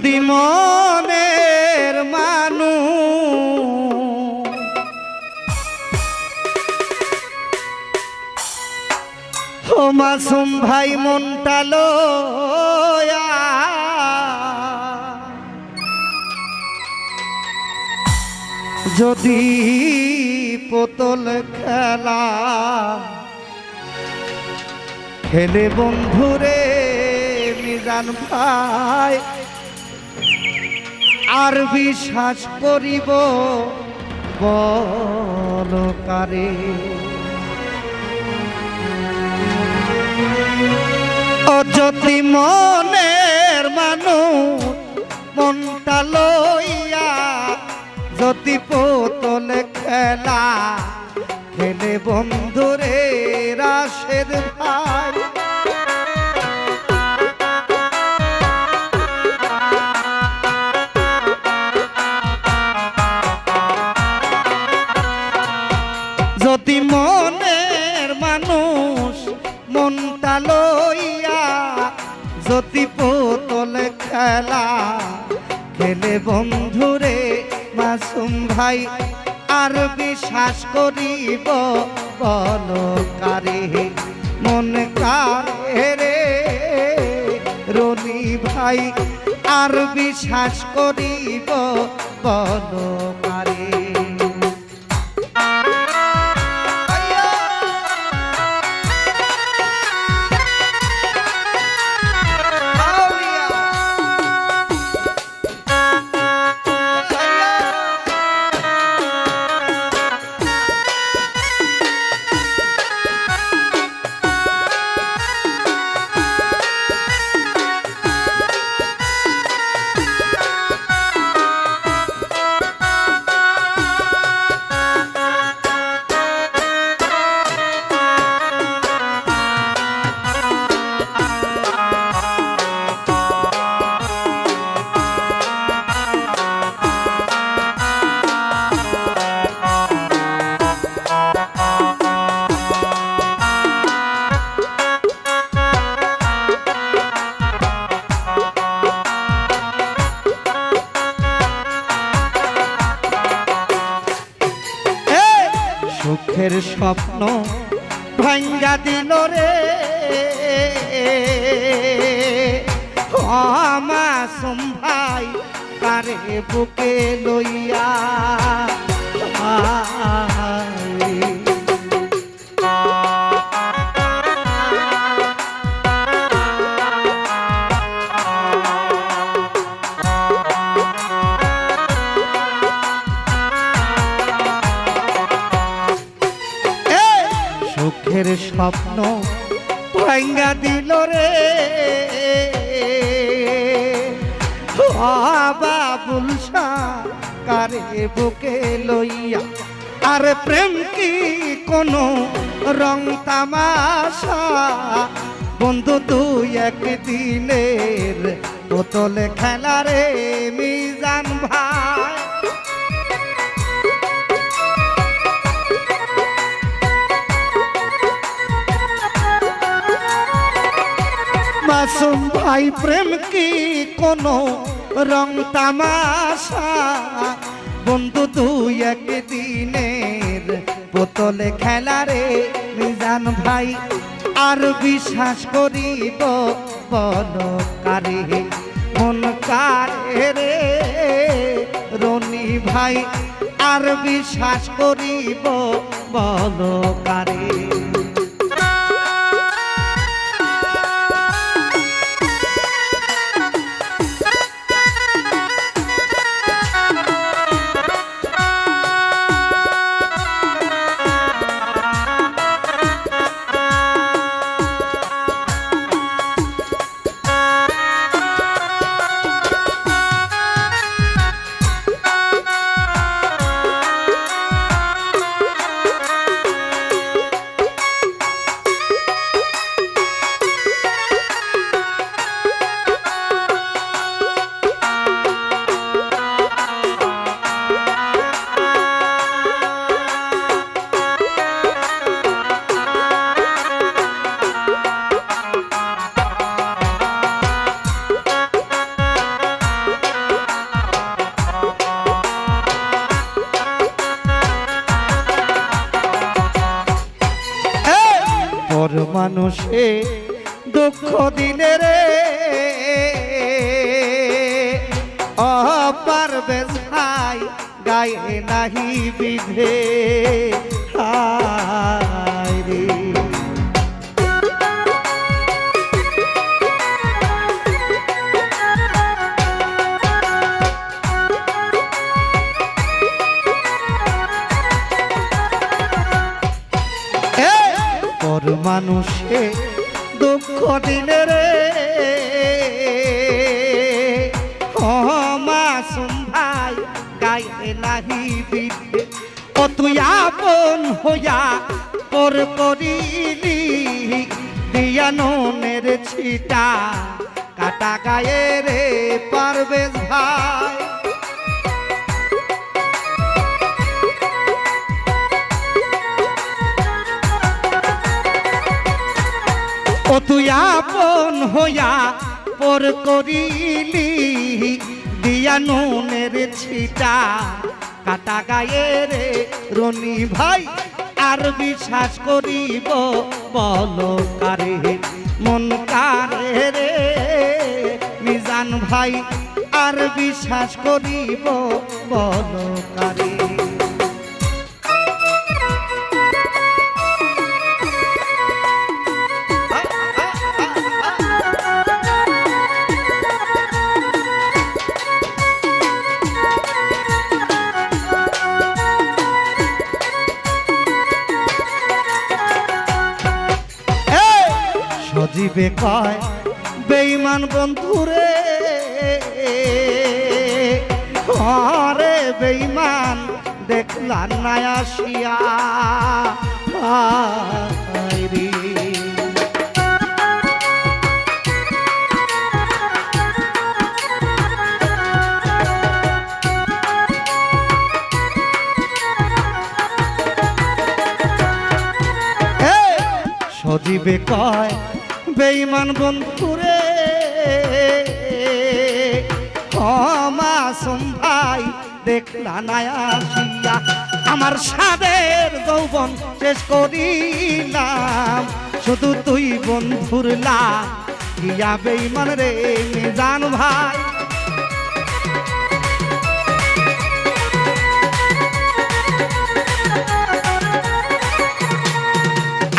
যদি মনের মানু ও মাসুম ভাই মনটালো যদি পোতল খেলা খেলে বন্ধুরে মিজান ভাই আর বিশ্বাস করিব বলকারে যদি মনের মানুষ মনটা লইয়া যদি পোতল খেলা, খেলে বন্ধুরে রাশেদ ভাই। খেলা খেলে বন্ধুরে মাসুম ভাই, আর বিশ্বাস করিব বল কারে? মন কারে রনি ভাই, আর বিশ্বাস করিব বল কারে? স্বপ্ন ভাঙ্গা দিল রে। মাসুম ভাই তারে বুকে লইয়া। স্বপ্ন ভাঙ্গা দিল রে। বাবুল কারে বুকে লইয়া। আর প্রেম কি কোনো রং তামাশা? বন্ধু, তুই একদিনের বোতলে খেলা রে, মিজান ভাই। মাসুম ভাই প্রেম কি কোনো রং তামাশা? বন্ধু, তুই একদিনের বোতলে খেলা রে, মিজান ভাই, আর বিশ্বাস করিব বল কারে? মন কারে রে, রনি ভাই, আর বিশ্বাস করিব বল কারে? মানুষে দুঃখ দিলে রে। অপারবে ভাই গায়ে নাহি বিধে। হায় তুই আপন হইয়া পর করিলি দিয়া ননের ছিটা কাটা গায়ে রে পারবে ভাই। ও তুই আপন হইয়া পর করিলি দিয়া নুনের ছিটা কাটা গায়ে রে রনি ভাই, আর বিশ্বাস করিব বল কারে, মন কারে রে? মিজান ভাই, আর বিশ্বাস করিব বল কারে? সজীবে কয় বেইমান বন্ধুরে। ঘরে বেইমান দেখলাম না আসিয়া সজীবে কয় বেইমান বন্ধুরে মাসুম ভাই দেখলা না আসিয়া। আমার সাদের যৌবন শেষ করিলাম, শুধু তুই বন্ধুর লা গিয়া বেইমান রে জান ভাই।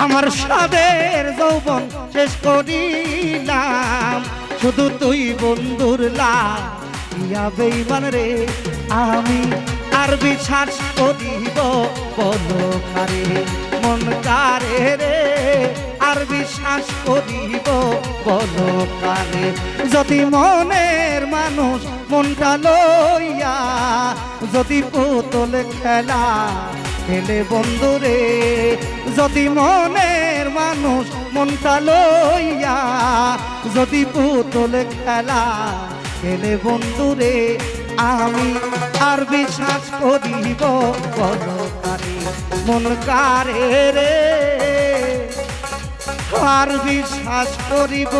আমার সাদের যৌবন শেষ করিলাম। শুধু তুই বন্ধুর লাভ রে, আমি আর বিশ্বাস করিব বলো কারে? মন কারে রে, আর বিশ্বাস করিব বলো যদি মনের মানুষ মনটা লইয়া, যদি পুতল খেলা খেলে বন্ধুরে যদি মনের মানুষ মনটা লইয়া যদি পুতল খেলা খেলে বন্ধুরে, আমি আর বিশ্বাস করিব মন কারে রে? আর বিশ্বাস করিব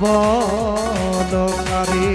বল কারে